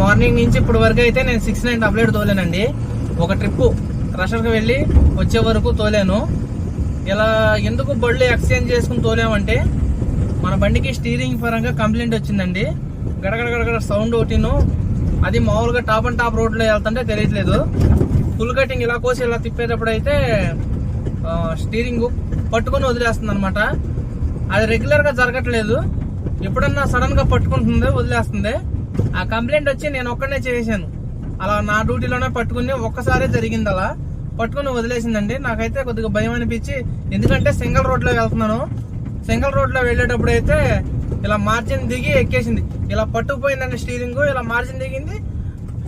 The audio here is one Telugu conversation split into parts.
మార్నింగ్ నుంచి ఇప్పుడు వరకు అయితే నేను సిక్స్ నైన్ అప్లైడ్ తోలేనండి. ఒక ట్రిప్ క్రషర్కి వెళ్ళి వచ్చే వరకు తోలాను. ఇలా ఎందుకు బళ్ళు ఎక్స్చేంజ్ చేసుకుని తోలామంటే మన బండికి స్టీరింగ్ పరంగా కంప్లైంట్ వచ్చిందండి. గడగడ గడగడ సౌండ్ ఒకటిను అది మామూలుగా టాప్ అండ్ టాప్ రోడ్లో వెళ్తుంటే తెలియట్లేదు. ఫుల్ కటింగ్ ఇలా కోసి ఇలా తిప్పేటప్పుడు అయితే స్టీరింగ్ పట్టుకొని వదిలేస్తుంది అనమాట అది రెగ్యులర్గా జరగట్లేదు. ఎప్పుడన్నా సడన్గా పట్టుకుంటుంది వదిలేస్తుంది. ఆ కంప్లైంట్ వచ్చి నేను ఒక్కడనే చేశాను అలా నా డ్యూటీలోనే పట్టుకుని ఒక్కసారే జరిగింది అలా. పట్టుకుని వదిలేసిందండి. నాకైతే కొద్దిగా భయం అనిపించి ఎందుకంటే సింగిల్ రోడ్లో వెళ్తున్నాను. సింగిల్ రోడ్లో వెళ్ళేటప్పుడు అయితే ఇలా మార్జిన్ దిగి ఎక్కేసింది. ఇలా పట్టుకుపోయిందండి స్టీరింగ్ ఇలా మార్జిన్ దిగింది.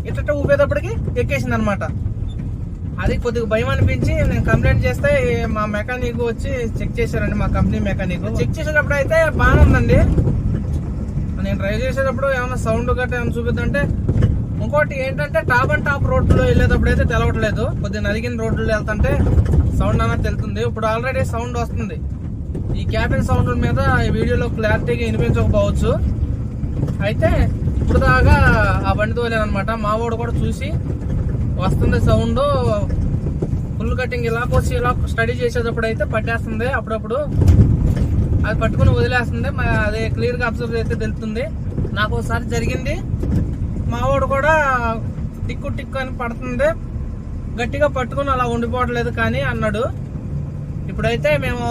ఇట్ట ఊపేటప్పటికి ఎక్కేసింది అనమాట అది కొద్దిగా భయం అనిపించి నేను కంప్లైంట్ చేస్తే మా మెకానిక్ వచ్చి చెక్ చేశారండి మా కంపెనీ మెకానిక్. చెక్ చేసేటప్పుడు అయితే బాగానే ఉందండి. నేను డ్రైవ్ చేసేటప్పుడు ఏమైనా సౌండ్ గట్రా ఏమైనా చూపిద్దంటే ఇంకోటి ఏంటంటే టాప్ అండ్ టాప్ రోడ్లో వెళ్ళేటప్పుడు అయితే తెలవట్లేదు. కొద్దిగా నలిగిన రోడ్లో వెళ్తుంటే సౌండ్ అనేది తెలుస్తుంది ఇప్పుడు ఆల్రెడీ సౌండ్ వస్తుంది. ఈ క్యాబిన్ సౌండ్ మీద ఈ వీడియోలో క్లారిటీగా వినిపించకపోవచ్చు. అయితే ఇప్పుడు దాకా ఆ బండి తోలేనమాట మా వాడు కూడా చూసి వస్తుంది సౌండ్ ఫుల్ కటింగ్ ఇలా కోసి ఇలా స్టడీ చేసేటప్పుడు అయితే పట్టేస్తుంది అప్పుడప్పుడు. అది పట్టుకుని వదిలేస్తుంది. అది క్లియర్గా అబ్జర్వ్ అయితే తెలుస్తుంది. నాకు ఒకసారి జరిగింది. మావాడు కూడా టిక్కు టిక్కు అని పడుతుంది గట్టిగా పట్టుకుని అలా ఉండిపోవట్లేదు కానీ అన్నాడు. ఇప్పుడైతే మేము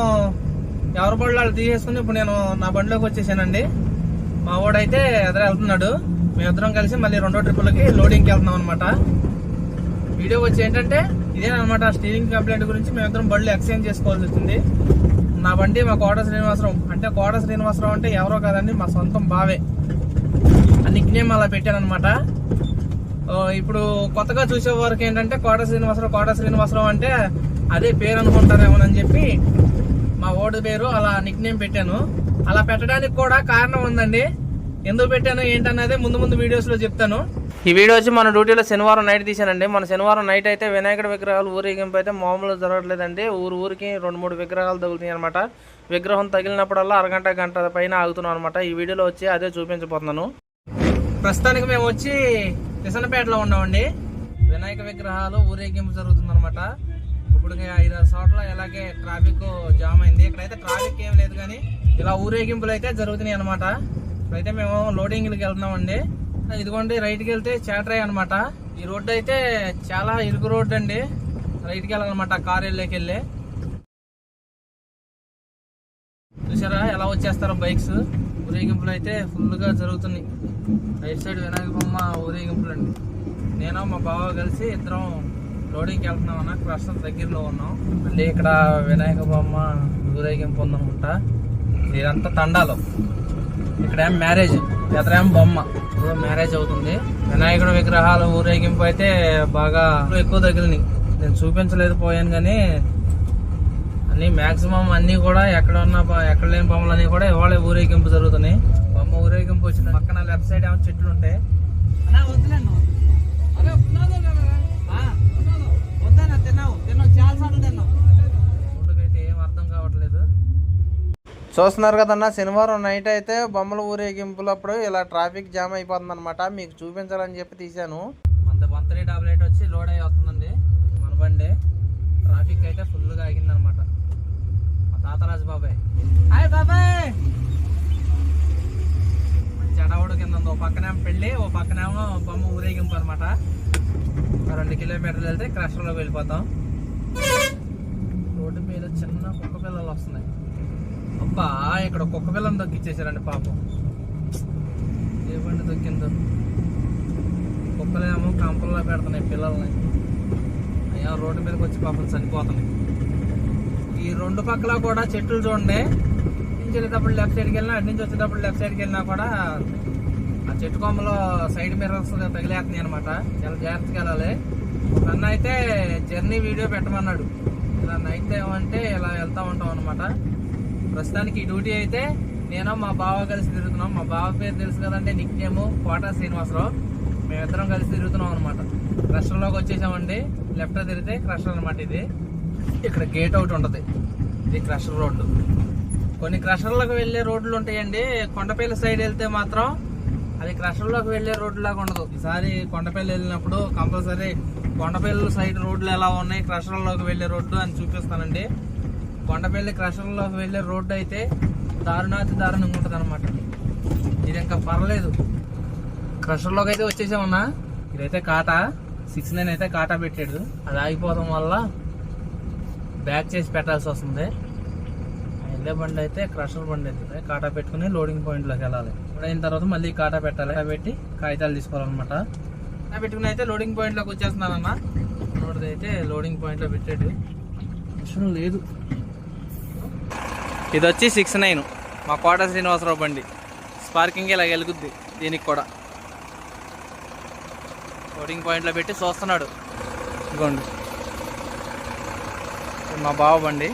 ఎవరి బండ్లు వాళ్ళు తీసేసుకుని ఇప్పుడు నేను నా బండిలోకి వచ్చేసానండి. మా వాడైతే ఎదురు వెళ్తున్నాడు. మేమిద్దరం కలిసి మళ్ళీ రెండో ట్రిప్పులకి లోడింగ్కి వెళ్తున్నాం అనమాట వీడియో వచ్చి ఏంటంటే ఇదేనమాట స్టీరింగ్ కంప్లైంట్ గురించి మేమిద్దరం బళ్ళు ఎక్స్చేంజ్ చేసుకోవాల్సి వచ్చింది. నా బండి మా కోట శ్రీనివాసరావు అంటే కోట శ్రీనివాసరావు అంటే ఎవరో కాదండి మా సొంతం బావే. ఆ నిక్ నేమ్ అలా పెట్టానమాట ఇప్పుడు కొత్తగా చూసే వారికి ఏంటంటే కోట శ్రీనివాసరావు కోట శ్రీనివాసరావు అంటే అదే పేరు అనుకుంటారేమోనని చెప్పి మా ఓటు పేరు అలా నిక్ నేమ్ పెట్టాను. అలా పెట్టడానికి కూడా కారణం ఉందండి. ఎందుకు పెట్టాను ఏంటన్నదే ముందు ముందు వీడియోస్లో చెప్తాను. ఈ వీడియో వచ్చి మన డ్యూటీలో శనివారం నైట్ తీసానండి మన శనివారం నైట్ అయితే వినాయకుడి విగ్రహాలు ఊరేగింపు అయితే మామూలు జరగట్లేదండి. ఊరు ఊరికి రెండు మూడు విగ్రహాలు తగులుతాయి అనమాట విగ్రహం తగిలినప్పుడల్లా అరగంట గంట పైన ఆగుతున్నాం అనమాట ఈ వీడియోలో వచ్చి అదే చూపించబోతున్నాను. ప్రస్తుతానికి మేము వచ్చి కిసనపేటలో ఉన్నామండి. వినాయక విగ్రహాలు ఊరేగింపు జరుగుతుంది అనమాట ఇప్పుడు ఐదారు చోట్ల ఇలాగే ట్రాఫిక్ జామ్ అయింది. ఇక్కడైతే ట్రాఫిక్ ఏం లేదు కానీ ఇలా ఊరేగింపులు అయితే జరుగుతున్నాయి అనమాట ఇప్పుడైతే మేము లోడింగ్కి వెళ్తున్నామండి. ఇదిగోండి రైట్కి వెళ్తే చేటరాయి అనమాట ఈ రోడ్డు అయితే చాలా ఇరుకు రోడ్డు అండి. రైట్కి వెళ్ళాలన్నమాట కార్ వెళ్ళేకి వెళ్ళి. చూసారా ఎలా వచ్చేస్తారో బైక్స్? ఊరేగింపులు అయితే ఫుల్గా జరుగుతున్నాయి. రైట్ సైడ్ వినాయక బొమ్మ ఊరేగింపులు అండి. నేను మా బావ కలిసి ఇద్దరం లోడింగ్కి వెళ్తున్నాం అన్న ప్రస్తుతం దగ్గరలో ఉన్నాం. మళ్ళీ ఇక్కడ వినాయక బొమ్మ ఊరేగింపు ఉందన్నమాట. ఇదంతా తండాలో. ఇక్కడ ఏం మ్యారేజ్ ఎదరేం బొమ్మ. ఇప్పుడు మ్యారేజ్ అవుతుంది. వినాయకుడు విగ్రహాలు ఊరేగింపు అయితే బాగా ఎక్కువ తగిలినాయి. నేను చూపించలేదు పోయాను కానీ అన్ని మ్యాక్సిమం అన్ని కూడా ఎక్కడ ఉన్న ఎక్కడ లేని బొమ్మలు అన్నీ కూడా ఇవాళ ఊరేగింపు జరుగుతున్నాయి. బొమ్మ ఊరేగింపు వచ్చిన పక్కన లెఫ్ట్ సైడ్ ఏమో చెట్లు ఉంటాయి తిన్నావు. తిన్నావు. చాలా సార్లు తిన్నావు. చూస్తున్నారు కదన్నా శనివారం నైట్ అయితే బొమ్మల ఊరేగింపులప్పుడు ఇలా ట్రాఫిక్ జామ్ అయిపోతుంది అనమాట మీకు చూపించాలని చెప్పి తీశాను. మన మంత్లీ టాబ్లెట్ వచ్చి లోడ్ అయి వస్తుందండి. మన బండి ట్రాఫిక్ అయితే ఫుల్గా ఆగింది అనమాట మా తాతరాజు బాబాయ్ హాయ్ బాబాయ్! మంచి కింద ఓ పక్కనేమో పెళ్ళి ఓ పక్కనేమో బొమ్మ ఊరేగింపు అనమాట రెండు కిలోమీటర్లు వెళ్తే క్రష్లోకి వెళ్ళిపోతాం. రోడ్డు మీద చిన్న కుక్క పిల్లలు వస్తున్నాయి. అబ్బా ఇక్కడ కుక్క పిల్లని దొక్కిచ్చేసారండి పాపం. ఏ బండి దొక్కిందో? కుక్కలేమో కంపల్లో పెడుతున్నాయి పిల్లల్ని. అయ్యా రోడ్డు మీదకి వచ్చి పాపం చనిపోతున్నాయి. ఈ రెండు పక్కల కూడా చెట్లు చూడండి. నుంచి వెళ్ళేటప్పుడు లెఫ్ట్ సైడ్కి వెళ్ళినా అటు నుంచి వచ్చేటప్పుడు లెఫ్ట్ సైడ్కి వెళ్ళినా కూడా ఆ చెట్టు కొమ్మలో సైడ్ మిర్రర్స్ తగిలేస్తున్నాయి అనమాట చాలా జాగ్రత్తగా వెళ్ళాలి. ఒక అన్న అయితే జర్నీ వీడియో పెట్టమన్నాడు. ఇలా నైట్ టైం అంటే ఇలా వెళ్తా ఉంటాం అనమాట ప్రస్తుతానికి డ్యూటీ అయితే నేను మా బావ కలిసి తిరుగుతున్నాం. మా బావ పేరు తెలుసు కదంటే నిక్ నేమ్ కోటా శ్రీనివాసరావు. మేమిద్దరం కలిసి తిరుగుతున్నాం అనమాట క్రషర్లోకి వచ్చేసామండి. లెఫ్ట్ తిరిగితే క్రషర్ అనమాట ఇది. ఇక్కడ గేట్ ఒకటి ఉంటుంది. ఇది క్రషర్ రోడ్డు కొన్ని క్రషర్లకు వెళ్ళే రోడ్లు ఉంటాయండి. కొండపల్లి సైడ్ వెళ్తే మాత్రం అది క్రషర్లోకి వెళ్ళే రోడ్డు లాగా ఉండదు. ఈసారి కొండపల్లి వెళ్ళినప్పుడు కంపల్సరీ కొండపల్లి సైడ్ రోడ్లు ఎలా ఉన్నాయి క్రషర్లోకి వెళ్ళే రోడ్డు అని చూపిస్తానండి. కొండపల్లి క్రషర్లోకి వెళ్ళే రోడ్డు అయితే దారుణాతి దారుణంగా ఉంటుంది అనమాట ఇది ఇంకా పర్లేదు. క్రషర్లోకి అయితే వచ్చేసామన్నా. ఇదైతే కాటా. సిక్స్ నైన్ అయితే కాటా పెట్టాడు. అది ఆగిపోవడం వల్ల బ్యాక్ చేసి పెట్టాల్సి వస్తుంది. వెళ్ళే బండి అయితే క్రషర్ బండి అయితే. కాటా పెట్టుకుని లోడింగ్ పాయింట్లోకి వెళ్ళాలి. ఇప్పుడు అయిన తర్వాత మళ్ళీ కాటా పెట్టాలి. పెట్టి కాగితాలు తీసుకోవాలన్నమాట. కాటా పెట్టుకుని అయితే లోడింగ్ పాయింట్లోకి వచ్చేస్తున్నానన్నా. రోడ్డు అయితే లోడింగ్ పాయింట్లో పెట్టాడు. అవసరం లేదు. ఇది వచ్చి సిక్స్ నైన్. మా కోట శ్రీనివాసరావు బండి. స్పార్కింగ్ ఇలా వెలుగుద్ది దీనికి కూడా. లోడింగ్ పాయింట్లో పెట్టి చూస్తున్నాడు. ఇదిగోండి. మా బావ బండి.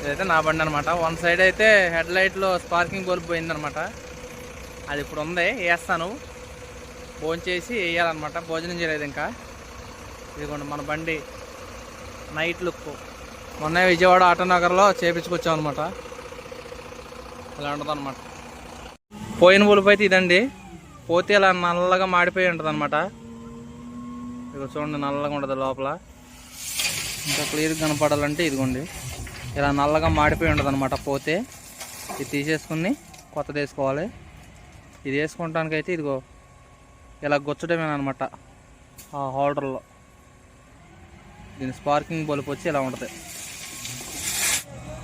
ఇదైతే నా బండి అనమాట వన్ సైడ్ అయితే హెడ్ లైట్లో స్పార్కింగ్ బల్బ్ పోయిందనమాట అది ఇప్పుడు ఉంది వేస్తాను. భోజనం చేసి వేయాలన్నమాట. భోజనం చేయలేదు ఇంకా. ఇదిగోండి మన బండి. నైట్ లుక్ మొన్న విజయవాడ ఆటనగర్లో చేపించుకొచ్చాం అనమాట ఇలా ఉంటుంది అనమాట పోయిన బులుపు అయితే ఇదండి. పోతే ఇలా నల్లగా మాడిపోయి ఉంటుంది అనమాట ఇదిగో చూడండి నల్లగా ఉంటుంది లోపల. ఇంకా క్లియర్గా కనపడాలంటే ఇదిగోండి. ఇలా నల్లగా మాడిపోయి ఉంటుంది అనమాట పోతే. ఇది తీసేసుకుని కొత్తది వేసుకోవాలి. ఇది వేసుకోవటానికైతే అయితే ఇదిగో ఇలా గుచ్చడమేనమాట ఆ హోల్డర్లో. దీని స్పార్కింగ్ బల్బ్ వచ్చి ఇలా ఉంటుంది.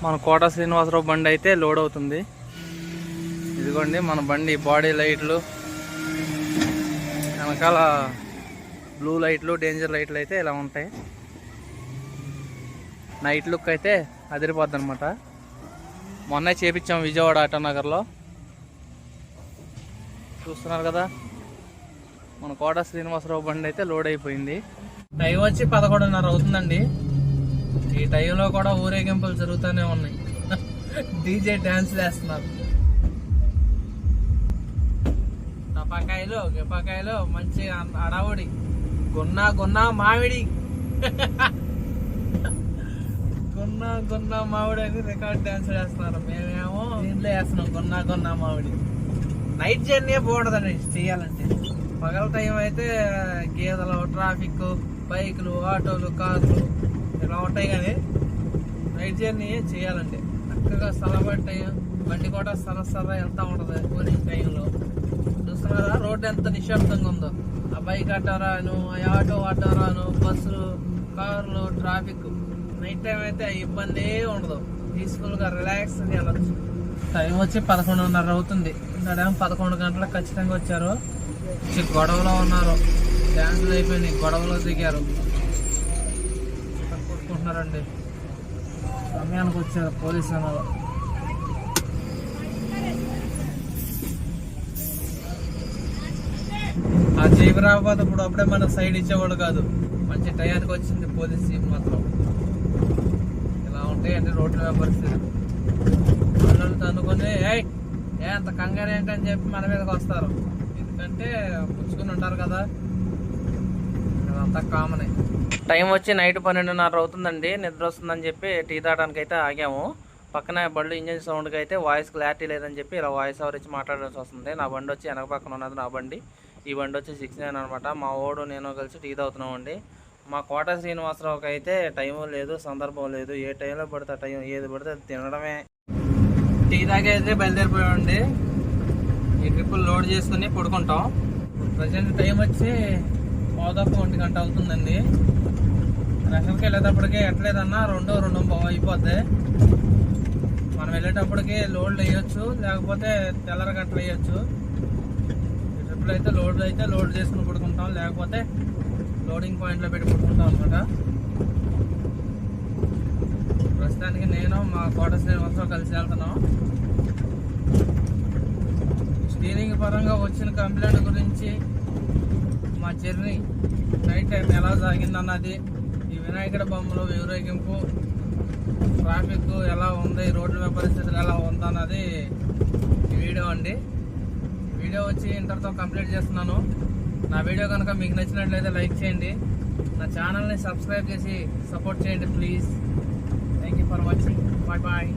మన కోట శ్రీనివాసరావు బండి అయితే లోడ్ అవుతుంది. ఇదిగోండి మన బండి బాడీ లైట్లు వెనకాల బ్లూ లైట్లు డేంజర్ లైట్లు అయితే ఇలా ఉంటాయి. నైట్ లుక్ అయితే అదిరిపోద్ది అనమాట మొన్నే చేపించాం విజయవాడ ఆటానగర్లో చూస్తున్నారు కదా మన కోట శ్రీనివాసరావు బండి అయితే లోడ్ అయిపోయింది. టైం వచ్చి పదకొండున్నర అవుతుందండి. ఈ టైంలో కూడా ఊరేగింపులు జరుగుతూనే ఉన్నాయి. డీజే డ్యాన్స్ వేస్తున్నారు టపాకాయలు గిపాకాయలు మంచి అడవుడి. గున్నా గున్నా మామిడి. గున్నా గున్నా మామిడి అని రికార్డ్ డ్యాన్స్ వేస్తున్నారు మేమేమో దీంట్లో వేస్తున్నాం. గున్నా గున్నా మామిడి. నైట్ జర్నీ బాగుంటుందండి చేయాలంటే. పగల టైం అయితే గేదెలు ట్రాఫిక్ బైకులు ఆటోలు కార్లు ఇలా ఉంటాయి కానీ నైట్ జర్నీ చేయాలంటే చక్కగా సలబట్టి బండి కూడా సర సర ఎంత ఉంటుంది పోలింగ్ టైంలో చూస్తున్నారా రోడ్డు ఎంత నిశ్శబ్దంగా ఉందో. ఆ బైక్ అటారాను ఆ ఆటో అడ్డారాను బస్సులు కార్లు ట్రాఫిక్. నైట్ టైం అయితే ఆ ఇబ్బంది ఉండదు. పీస్ఫుల్గా రిలాక్స్ వెళ్ళచ్చు. టైం వచ్చి పదకొండున్నర అవుతుంది. ఇందాడేమో పదకొండు గంటలకు ఖచ్చితంగా వచ్చారు. గొడవలో ఉన్నారు. డ్యాన్సులు అయిపోయినాయి గొడవలో దిగారు. కొట్టుకుంటున్నారండి సమయానికి వచ్చారు పోలీస్ వాళ్ళు ఆ జీప్ రాకపోతే ఇప్పుడు అప్పుడే మన సైడ్ ఇచ్చేవాడు కాదు. మంచి టయానికి వచ్చింది పోలీస్ జీప్ మాత్రం. ఇలా ఉంటాయండి రోడ్ల పరిస్థితి వాళ్ళు అనుకుని ఏ అంత కంగారు ఏంటని చెప్పి మన మీదకి వస్తారు. ఎందుకంటే పుచ్చుకుని ఉంటారు కదా. అదంతా కామనే టైం వచ్చి నైట్ పన్నెండున్నర అవుతుందండి నిద్ర వస్తుందని చెప్పి టీ తాగడానికి అయితే ఆగాము. పక్కన బండి ఇంజిన్ సౌండ్కి అయితే వాయిస్ క్లారిటీ లేదని చెప్పి ఇలా వాయిస్ ఓవర్ ఇచ్చి మాట్లాడాల్సి వస్తుంది నా బండి వచ్చి వెనక పక్కన ఉన్నది నా బండి. ఈ బండి వచ్చి సిక్స్ నైన్ అనమాట మా ఓడు నేను కలిసి టీ తాగుతున్నామండి. మా కోట శ్రీనివాసరావుకి అయితే టైం లేదు సందర్భం లేదు. ఏ టైంలో పడితే ఆ టైం ఏది పడితే అది తినడమే. టీ తాగి అయితే బయలుదేరిపోయామండి. ఈ ట్రిప్పులు లోడ్ చేసుకుని పడుకుంటాం. ప్రజెంట్ టైం వచ్చి పావుదాపు ఒంటి గంట అవుతుందండి రేషన్కి వెళ్ళేటప్పటికే ఎట్లేదన్నా రెండో రెండు అయిపోద్ది. మనం వెళ్ళేటప్పటికి లోడ్లు వేయొచ్చు లేకపోతే తెల్లర గంటలు వేయొచ్చు. ఈ ట్రిప్లో అయితే లోడ్లు అయితే లోడ్ చేసుకుని పడుకుంటాం లేకపోతే లోడింగ్ పాయింట్లో పెట్టి పడుకుంటాం అనమాట ప్రస్తుతానికి నేను మా కోట శ్రీనివాసరావు కలిసి వెళ్తున్నాం. స్టీరింగ్ పరంగా వచ్చిన కంప్లైంట్ గురించి మా జర్నీ నైట్ టైం ఎలా సాగిందన్నది ఈ వినాయకుడి బొమ్మలు వివరేగింపు ట్రాఫిక్ ఎలా ఉంది రోడ్ల పరిస్థితులు ఎలా ఉందన్నది ఈ వీడియో అండి. వీడియో వచ్చి ఇంతటితో కంప్లీట్ చేస్తున్నాను. నా వీడియో కనుక మీకు నచ్చినట్లయితే లైక్ చేయండి. నా ఛానల్ని సబ్స్క్రైబ్ చేసి సపోర్ట్ చేయండి please. Thank you for watching bye bye